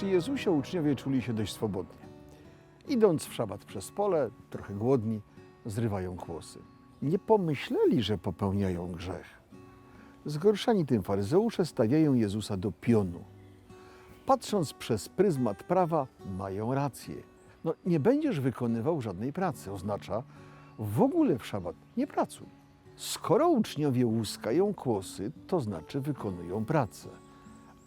Przy Jezusie uczniowie czuli się dość swobodnie. Idąc w szabat przez pole, trochę głodni, zrywają kłosy. Nie pomyśleli, że popełniają grzech. Zgorszeni tym faryzeusze stawiają Jezusa do pionu. Patrząc przez pryzmat prawa, mają rację. No, nie będziesz wykonywał żadnej pracy, oznacza w ogóle w szabat nie pracuj. Skoro uczniowie łuskają kłosy, to znaczy wykonują pracę.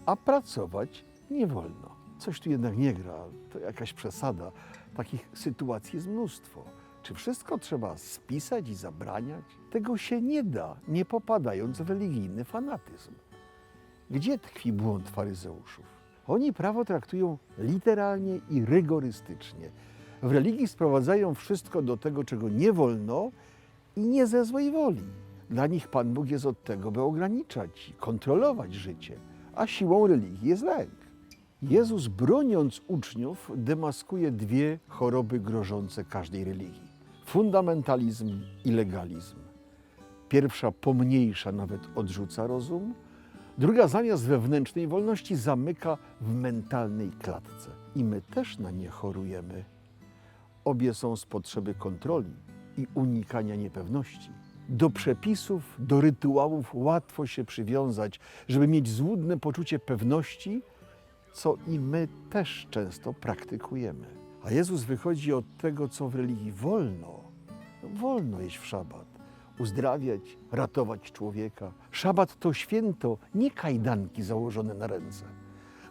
A pracować nie wolno. Coś tu jednak nie gra, to jakaś przesada. Takich sytuacji jest mnóstwo. Czy wszystko trzeba spisać i zabraniać? Tego się nie da, nie popadając w religijny fanatyzm. Gdzie tkwi błąd faryzeuszów? Oni prawo traktują literalnie i rygorystycznie. W religii sprowadzają wszystko do tego, czego nie wolno i nie ze złej woli. Dla nich Pan Bóg jest od tego, by ograniczać i kontrolować życie, a siłą religii jest lęk. Jezus, broniąc uczniów, demaskuje dwie choroby grożące każdej religii: fundamentalizm i legalizm. Pierwsza pomniejsza, nawet odrzuca rozum, druga zamiast wewnętrznej wolności zamyka w mentalnej klatce. I my też na nie chorujemy. Obie są z potrzeby kontroli i unikania niepewności. Do przepisów, do rytuałów łatwo się przywiązać, żeby mieć złudne poczucie pewności, co i my też często praktykujemy. A Jezus wychodzi od tego, co w religii wolno. Wolno jeść w szabat, uzdrawiać, ratować człowieka. Szabat to święto, nie kajdanki założone na ręce.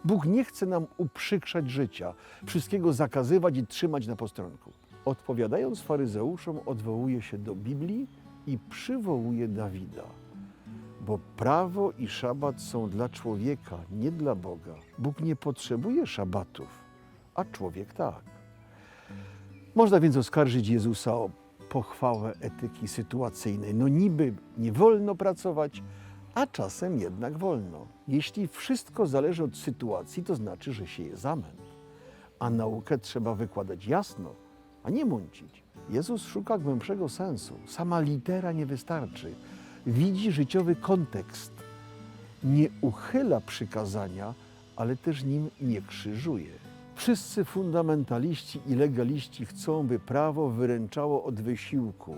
Bóg nie chce nam uprzykrzać życia, wszystkiego zakazywać i trzymać na postronku. Odpowiadając faryzeuszom, odwołuje się do Biblii i przywołuje Dawida. Bo prawo i szabat są dla człowieka, nie dla Boga. Bóg nie potrzebuje szabatów, a człowiek tak. Można więc oskarżyć Jezusa o pochwałę etyki sytuacyjnej. No niby nie wolno pracować, a czasem jednak wolno. Jeśli wszystko zależy od sytuacji, to znaczy, że się je zamęt. A naukę trzeba wykładać jasno, a nie mącić. Jezus szuka głębszego sensu. Sama litera nie wystarczy. Widzi życiowy kontekst. Nie uchyla przykazania, ale też nim nie krzyżuje. Wszyscy fundamentaliści i legaliści chcą, by prawo wyręczało od wysiłku,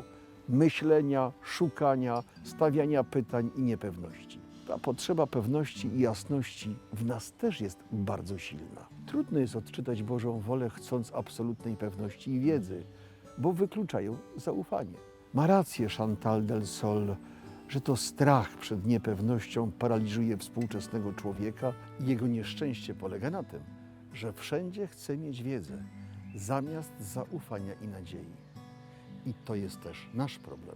myślenia, szukania, stawiania pytań i niepewności. Ta potrzeba pewności i jasności w nas też jest bardzo silna. Trudno jest odczytać Bożą wolę, chcąc absolutnej pewności i wiedzy, bo wykluczają zaufanie. Ma rację Chantal del Sol, że to strach przed niepewnością paraliżuje współczesnego człowieka i jego nieszczęście polega na tym, że wszędzie chce mieć wiedzę zamiast zaufania i nadziei. I to jest też nasz problem.